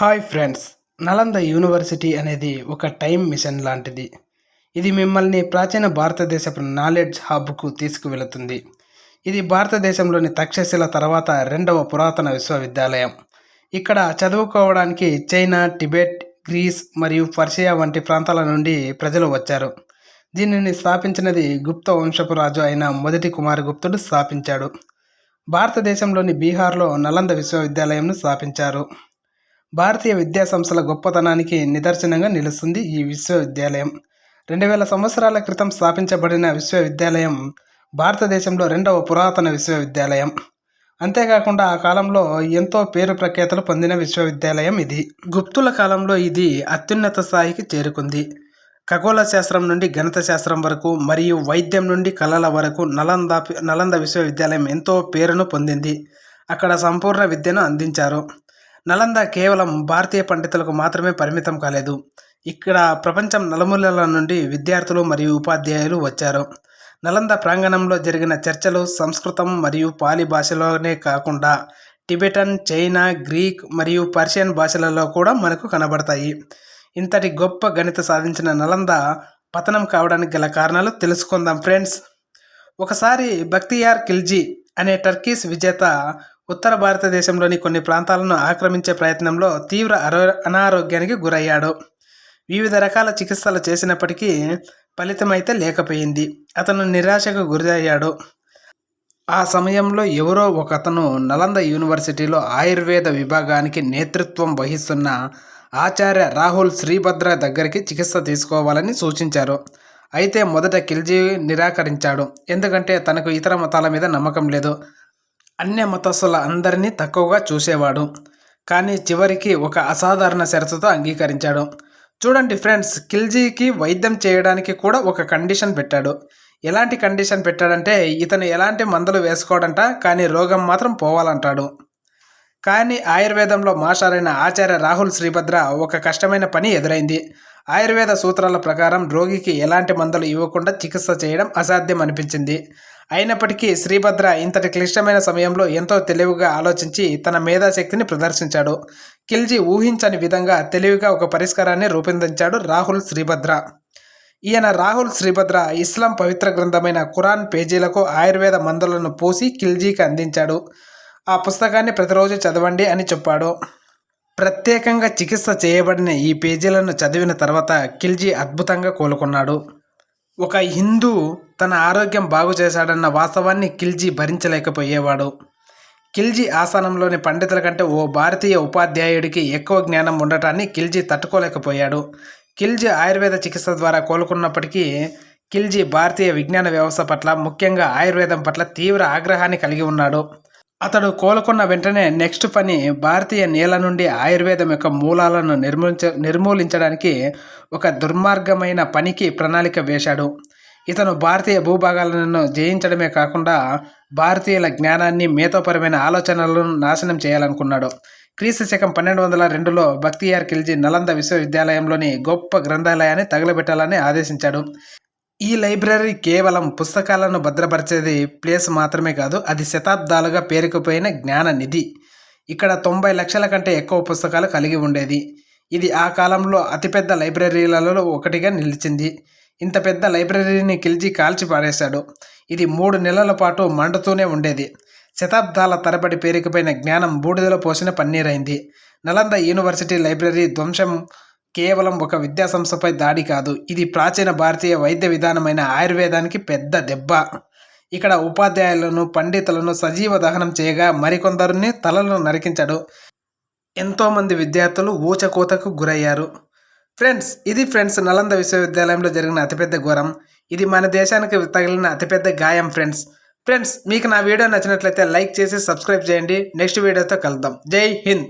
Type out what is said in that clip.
Hi friends Nalanda university అనేది ఒక time machine లాంటిది. ఇది మిమ్మల్ని ప్రాచీన భారతదేశపు నాలెడ్జ్ హబ్కు తీసుకువెళుతుంది. ఇది భారతదేశంలోని తక్షశిల తర్వాత రెండవ పురాతన విశ్వవిద్యాలయం. ఇక్కడ చదువుకోవడానికి చైనా టిబెట్ గ్రీస్ మరియు పర్షియా వంటి ప్రాంతాల నుండి ప్రజలు వచ్చారు. దీనిని స్థాపించినది గుప్త వంశపు రాజు అయిన మొదటి కుమారగుప్తుడు స్థాపించాడు. భారతదేశంలోని బీహార్లో నలంద విశ్వవిద్యాలయంను స్థాపించారు. భారతీయ విద్యా సంస్థల గొప్పతనానికి నిదర్శనంగా నిలుస్తుంది ఈ విశ్వవిద్యాలయం. రెండు వేల సంవత్సరాల క్రితం స్థాపించబడిన విశ్వవిద్యాలయం భారతదేశంలో రెండవ పురాతన విశ్వవిద్యాలయం. అంతేకాకుండా ఆ కాలంలో ఎంతో పేరు ప్రఖ్యాతలు పొందిన విశ్వవిద్యాలయం ఇది. గుప్తుల కాలంలో ఇది అత్యున్నత స్థాయికి చేరుకుంది. ఖగోళ శాస్త్రం నుండి గణిత శాస్త్రం వరకు మరియు వైద్యం నుండి కళల వరకు నలంద నలంద విశ్వవిద్యాలయం ఎంతో పేరును పొందింది. అక్కడ సంపూర్ణ విద్యను అందించారు. నలంద కేవలం భారతీయ పండితులకు మాత్రమే పరిమితం కాలేదు. ఇక్కడ ప్రపంచం నలుమూలల నుండి విద్యార్థులు మరియు ఉపాధ్యాయులు వచ్చారు. నలంద ప్రాంగణంలో జరిగిన చర్చలు సంస్కృతం మరియు పాలి భాషలోనే కాకుండా టిబెటన్ చైనా గ్రీక్ మరియు పర్షియన్ భాషలలో కూడా మనకు కనబడతాయి. ఇంతటి గొప్ప గణిత సాధించిన నలంద పతనం కావడానికి గల కారణాలు తెలుసుకుందాం ఫ్రెండ్స్. ఒకసారి బక్తియార్ ఖిల్జీ అనే టర్కీస్ విజేత ఉత్తర భారతదేశంలోని కొన్ని ప్రాంతాలను ఆక్రమించే ప్రయత్నంలో తీవ్ర అరో అనారోగ్యానికి గురయ్యాడు. వివిధ రకాల చికిత్సలు చేసినప్పటికీ ఫలితమైతే లేకపోయింది. అతను నిరాశకు గురయ్యాడు. ఆ సమయంలో ఎవరో ఒక అతను నలంద యూనివర్సిటీలో ఆయుర్వేద విభాగానికి నేతృత్వం వహిస్తున్న ఆచార్య రాహుల్ శ్రీభద్ర దగ్గరికి చికిత్స తీసుకోవాలని సూచించారు. అయితే మొదట ఖిల్జీ నిరాకరించాడు. ఎందుకంటే తనకు ఇతర మతాల మీద నమ్మకం లేదు. అన్య మతస్థుల అందరినీ తక్కువగా చూసేవాడు. కానీ చివరికి ఒక అసాధారణ షరతుతో అంగీకరించాడు. చూడండి ఫ్రెండ్స్ ఖిల్జీకి వైద్యం చేయడానికి కూడా ఒక కండిషన్ పెట్టాడు. ఎలాంటి కండిషన్ పెట్టాడంటే ఇతను ఎలాంటి మందులు వేసుకోవడంట కానీ రోగం మాత్రం పోవాలంటాడు. కానీ ఆయుర్వేదంలో మాషారైన ఆచార్య రాహుల్ శ్రీభద్ర ఒక కష్టమైన పని ఎదురైంది. ఆయుర్వేద సూత్రాల ప్రకారం రోగికి ఎలాంటి మందులు ఇవ్వకుండా చికిత్స చేయడం అసాధ్యం అనిపించింది. అయినప్పటికీ శ్రీభద్ర ఇంతటి క్లిష్టమైన సమయంలో ఎంతో తెలివిగా ఆలోచించి తన మేధాశక్తిని ప్రదర్శించాడు. ఖిల్జీ ఊహించని విధంగా తెలివిగా ఒక పరిష్కారాన్ని రూపొందించాడు రాహుల్ శ్రీభద్ర. ఈయన రాహుల్ శ్రీభద్ర ఇస్లాం పవిత్ర గ్రంథమైన ఖురాన్ పేజీలకు ఆయుర్వేద మందులను పూసి ఖిల్జీకి అందించాడు. ఆ పుస్తకాన్ని ప్రతిరోజు చదవండి అని చెప్పాడు. ప్రత్యేకంగా చికిత్స చేయబడిన ఈ పేజీలను చదివిన తర్వాత ఖిల్జీ అద్భుతంగా కోలుకున్నాడు. ఒక హిందూ తన ఆరోగ్యం బాగు చేశాడన్న వాస్తవాన్ని ఖిల్జీ భరించలేకపోయేవాడు. ఖిల్జీ ఆసనంలోని పండితుల కంటే ఓ భారతీయ ఉపాధ్యాయుడికి ఎక్కువ జ్ఞానం ఉండటాన్ని ఖిల్జీ తట్టుకోలేకపోయాడు. ఖిల్జీ ఆయుర్వేద చికిత్స ద్వారా కోలుకున్నప్పటికీ ఖిల్జీ భారతీయ విజ్ఞాన వ్యవస్థ పట్ల ముఖ్యంగా ఆయుర్వేదం పట్ల తీవ్ర ఆగ్రహాన్ని కలిగి ఉన్నాడు. అతడు కోలుకున్న వెంటనే నెక్స్ట్ పని భారతీయ నేల నుండి ఆయుర్వేదం యొక్క మూలాలను నిర్మూలించ నిర్మూలించడానికి ఒక దుర్మార్గమైన పనికి ప్రణాళిక వేశాడు. ఇతను భారతీయ భూభాగాలను జయించడమే కాకుండా భారతీయుల జ్ఞానాన్ని మేతోపరమైన ఆలోచనలను నాశనం చేయాలనుకున్నాడు. క్రీస్తు శకం పన్నెండు వందల రెండులో బక్తియార్ ఖిల్జీ నలంద విశ్వవిద్యాలయంలోని గొప్ప గ్రంథాలయాన్ని తగలబెట్టాలని ఆదేశించాడు. ఈ లైబ్రరీ కేవలం పుస్తకాలను భద్రపరిచేది ప్లేస్ మాత్రమే కాదు అది శతాబ్దాలుగా పేరుకుపోయిన జ్ఞాన నిధి. ఇక్కడ తొంభై లక్షల కంటే ఎక్కువ పుస్తకాలు కలిగి ఉండేది. ఇది ఆ కాలంలో అతిపెద్ద లైబ్రరీలలో ఒకటిగా నిలిచింది. ఇంత పెద్ద లైబ్రరీని కిల్జీ కాల్చి పారేశాడు. ఇది మూడు నెలల పాటు మండుతూనే ఉండేది. శతాబ్దాల తరబడి పేరుకుపోయిన జ్ఞానం బూడిదలో పోసిన పన్నీరైంది. నలంద యూనివర్సిటీ లైబ్రరీ ధ్వంసం కేవలం ఒక విద్యాసంస్థపై దాడి కాదు ఇది ప్రాచీన భారతీయ వైద్య విధానమైన ఆయుర్వేదానికి పెద్ద దెబ్బ. ఇక్కడ ఉపాధ్యాయులను పండితులను సజీవ దహనం చేయగా మరికొందరిని తలలను నరికించడు. ఎంతోమంది విద్యార్థులు ఊచకోతకు గురయ్యారు. ఫ్రెండ్స్ ఇది ఫ్రెండ్స్ నలంద విశ్వవిద్యాలయంలో జరిగిన అతిపెద్ద ఘోరం. ఇది మన దేశానికి తగిలిన అతిపెద్ద గాయం ఫ్రెండ్స్. ఫ్రెండ్స్ మీకు నా వీడియో నచ్చినట్లయితే లైక్ చేసి సబ్స్క్రైబ్ చేయండి. నెక్స్ట్ వీడియోతో కలుద్దాం. జై హింద్!